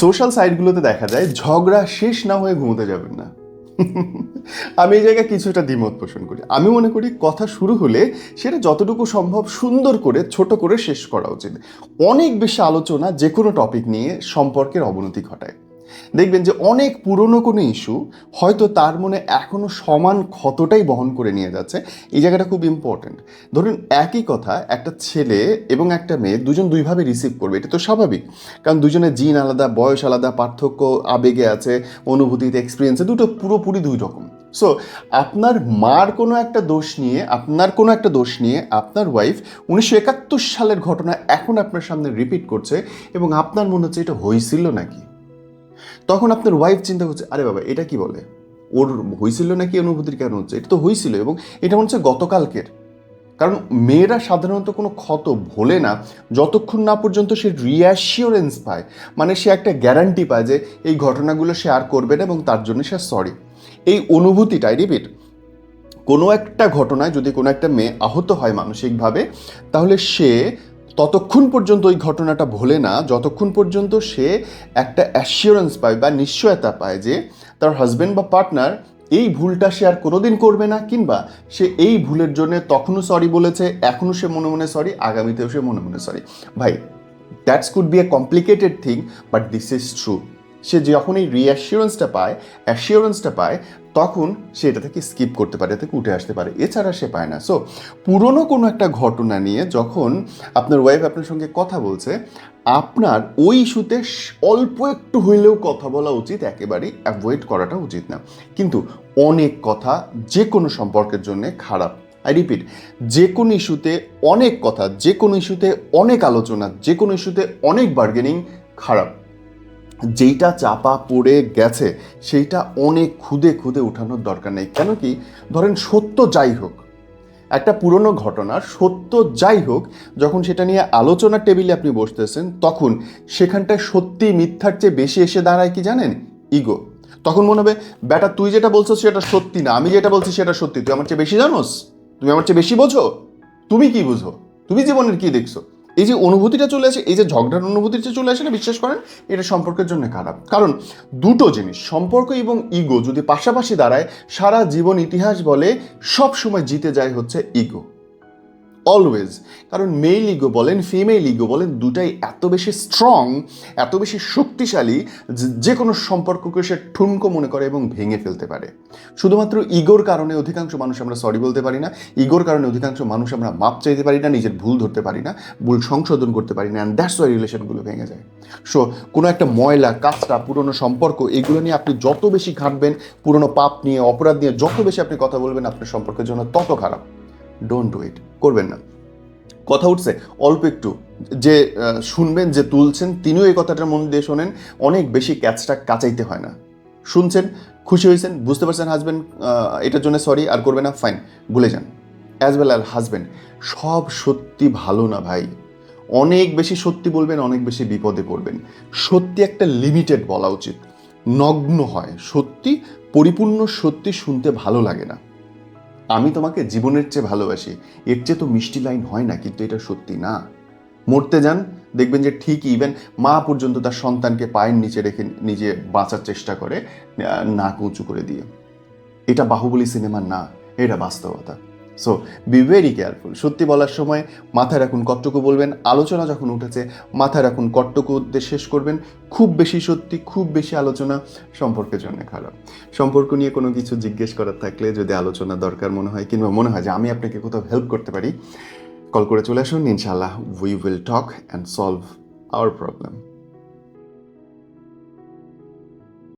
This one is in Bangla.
সোশ্যাল সাইটগুলোতে দেখা যায়, ঝগড়া শেষ না হয়ে ঘুমোতে যাবেন না। আমি এই জায়গায় কিছুটা দ্বিমত পোষণ করি। আমি মনে করি কথা শুরু হলে সেটা যতটুকু সম্ভব সুন্দর করে, ছোট করে শেষ করা উচিত। অনেক বেশি আলোচনা যে কোনো টপিক নিয়ে সম্পর্কের অবনতি ঘটায়। দেখবেন যে অনেক পুরনো কোনো ইস্যু হয়তো তার মনে এখনও সমান ক্ষতটাই বহন করে নিয়ে যাচ্ছে। এই জায়গাটা খুব ইম্পর্ট্যান্ট ধরুন একই কথা একটা ছেলে এবং একটা মেয়ে দুজন দুইভাবে রিসিভ করবে, এটা তো স্বাভাবিক। কারণ দুজনের জিন আলাদা, বয়স আলাদা, পার্থক্য আবেগে আছে, অনুভূতিতে এক্সপিরিয়েন্সে দুটো পুরোপুরি দুই রকম। সো আপনার মার কোনো একটা দোষ নিয়ে, আপনার কোনো একটা দোষ নিয়ে আপনার ওয়াইফ উনিশশো একাত্তর সালের ঘটনা এখন আপনার সামনে রিপিট করছে এবং আপনার মনে হচ্ছে এটা হয়েছিল নাকি? তখন আপনার ওয়াইফ চিন্তা করছে, আরে বাবা, এটা কি বলে? ওর হয়েছিল নাকি অনুভূতির কেন হচ্ছে? এটা তো হয়েছিল এবং এটা মনে হচ্ছে গতকালকের। কারণ মেয়েরা সাধারণত কোনো ক্ষত ভোলে না, যতক্ষণ না পর্যন্ত সে রিঅ্যাসিওরেন্স পায় মানে সে একটা গ্যারান্টি পায় যে এই ঘটনাগুলো সে আর করবে না এবং তার জন্য সে সরি এই অনুভূতিটাই রিপিট কোনো একটা ঘটনায় যদি কোনো একটা মেয়ে আহত হয় মানসিকভাবে, তাহলে সে ততক্ষণ পর্যন্ত ওই ঘটনাটা ভোলে না, যতক্ষণ পর্যন্ত সে একটা অ্যাসিওরেন্স পায় বা নিশ্চয়তা পায় যে তার হাজব্যান্ড বা পার্টনার এই ভুলটা সে আর কোনোদিন করবে না কিংবা সে এই ভুলের জন্য তখনও সরি বলেছে, এখনও সে মনে মনে সরি আগামীতেও সে মনে মনে সরি ভাই that's could be a complicated thing but this is true সে যখন এই রিঅ্যাসিওরেন্সটা পায় অ্যাসিওরেন্সটা পায় তখন সে এটা থেকে স্কিপ করতে পারে থেকে উঠে আসতে পারে। এছাড়া সে পায় না। সো পুরনো কোনো একটা ঘটনা নিয়ে যখন আপনার ওয়াইফ আপনার সঙ্গে কথা বলছে, আপনার ওই ইস্যুতে অল্প একটু হইলেও কথা বলা উচিত, একেবারেই অ্যাভয়েড করাটা উচিত না। কিন্তু অনেক কথা যে কোনো সম্পর্কের জন্য খারাপ। আই রিপিট যে কোনো ইস্যুতে অনেক কথা যে কোনো ইস্যুতে অনেক আলোচনা যে কোনো ইস্যুতে অনেক বার্গেনিং খারাপ। যেইটা চাপা পড়ে গেছে, সেইটা অনেক খুদে খুদে উঠানোর দরকার নেই। কেন কি? ধরেন সত্য যাই হোক, একটা পুরনো ঘটনার সত্য যাই হোক, যখন সেটা নিয়ে আলোচনার টেবিলে আপনি বসতেছেন, তখন সেখানটায় সত্যি মিথ্যার চেয়ে বেশি এসে দাঁড়ায় কি জানেন? ইগো তখন মনে হবে, বেটা, তুই যেটা বলছো সেটা সত্যি না, আমি যেটা বলছি সেটা সত্যি। তুই আমার চেয়ে বেশি জানোস? তুমি আমার চেয়ে বেশি বোঝো? তুমি কি বুঝো? তুমি জীবনের কি দেখছ? এই যে অনুভূতিটা চলে আসে, এই যে ঝগড়ার অনুভূতিটা চলে আসে না, বিশ্বাস করেন? এটা সম্পর্কের জন্য খারাপ। কারণ দুটো জিনিস, সম্পর্ক এবং ইগো যদি পাশাপাশি দাঁড়ায়, সারা জীবন ইতিহাস বলে সব সময় জিতে যায় হচ্ছে ইগো অলওয়েজ কারণ মেল ইগো বলেন ফিমেল ইগো বলেন, দুটাই এত বেশি স্ট্রং এত বেশি শক্তিশালী, যে- কোনো সম্পর্ককে সে ঠুনকো মনে করে এবং ভেঙে ফেলতে পারে। শুধুমাত্র ইগোর কারণে অধিকাংশ মানুষ আমরা সরি বলতে পারি না, ইগোর কারণে অধিকাংশ মানুষ আমরা মাপ চাইতে পারি না, নিজের ভুল ধরতে পারি না, ভুল সংশোধন করতে পারি না অ্যান্ড দ্যাটস ওয়াই রিলেশনগুলো ভেঙে যায়। সো কোনো একটা ময়লা কাজটা পুরনো সম্পর্ক, এগুলো নিয়ে আপনি যত বেশি ঘাঁটবেন, পুরনো পাপ নিয়ে, অপরাধ নিয়ে যত বেশি আপনি কথা বলবেন, আপনার সম্পর্কের জন্য তত খারাপ। ডোন্ট ডু ইট করবেন না। কথা উঠছে, অল্প একটু। যে শুনবেন, যে তুলছেন, তিনিও এই কথাটার মন দিয়ে শোনেন, অনেক বেশি ক্যাচটা কাচাইতে হয় না। শুনছেন, খুশি হয়েছেন, বুঝতে পারছেন হাজব্যান্ড এটার জন্য সরি আর করবে না ফাইন ভুলে যান। অ্যাজ ওয়েল আর হাজব্যান্ড সব সত্যি ভালো না ভাই। অনেক বেশি সত্যি বলবেন, অনেক বেশি বিপদে পড়বেন। সত্যি একটা লিমিটেড বলা উচিত। নগ্ন হয়। সত্যি, পরিপূর্ণ সত্যি শুনতে ভালো লাগে না। আমি তোমাকে জীবনের চেয়ে ভালোবাসি। এর চেয়ে তো মিষ্টি লাইন হয় না, কিন্তু এটা সত্যি না। মরতে যান, দেখবেন যে ঠিক ইভেন মা পর্যন্ত তার সন্তানকে পায়ের নিচে রেখে নিজে বাঁচার চেষ্টা করে নাক উঁচু করে দিয়ে। এটা বাহুবলী সিনেমা না, এটা বাস্তবতা। সো বি ভেরি কেয়ারফুল সত্যি বলার সময় মাথায় রাখুন কটটুকু বলবেন, আলোচনা যখন উঠেছে, মাথায় রাখুন কটটুকু শেষ করবেন। খুব বেশি সত্যি, খুব বেশি আলোচনা সম্পর্কের জন্য খারাপ। সম্পর্ক নিয়ে কোনো কিছু জিজ্ঞেস করার থাকলে যদি আলোচনা দরকার মনে হয়, কিংবা মনে হয় যে আমি আপনাকে কোথাও হেল্প করতে পারি কল করে চলে আসুন। ইনশাআল্লাহ we will talk and solve our problem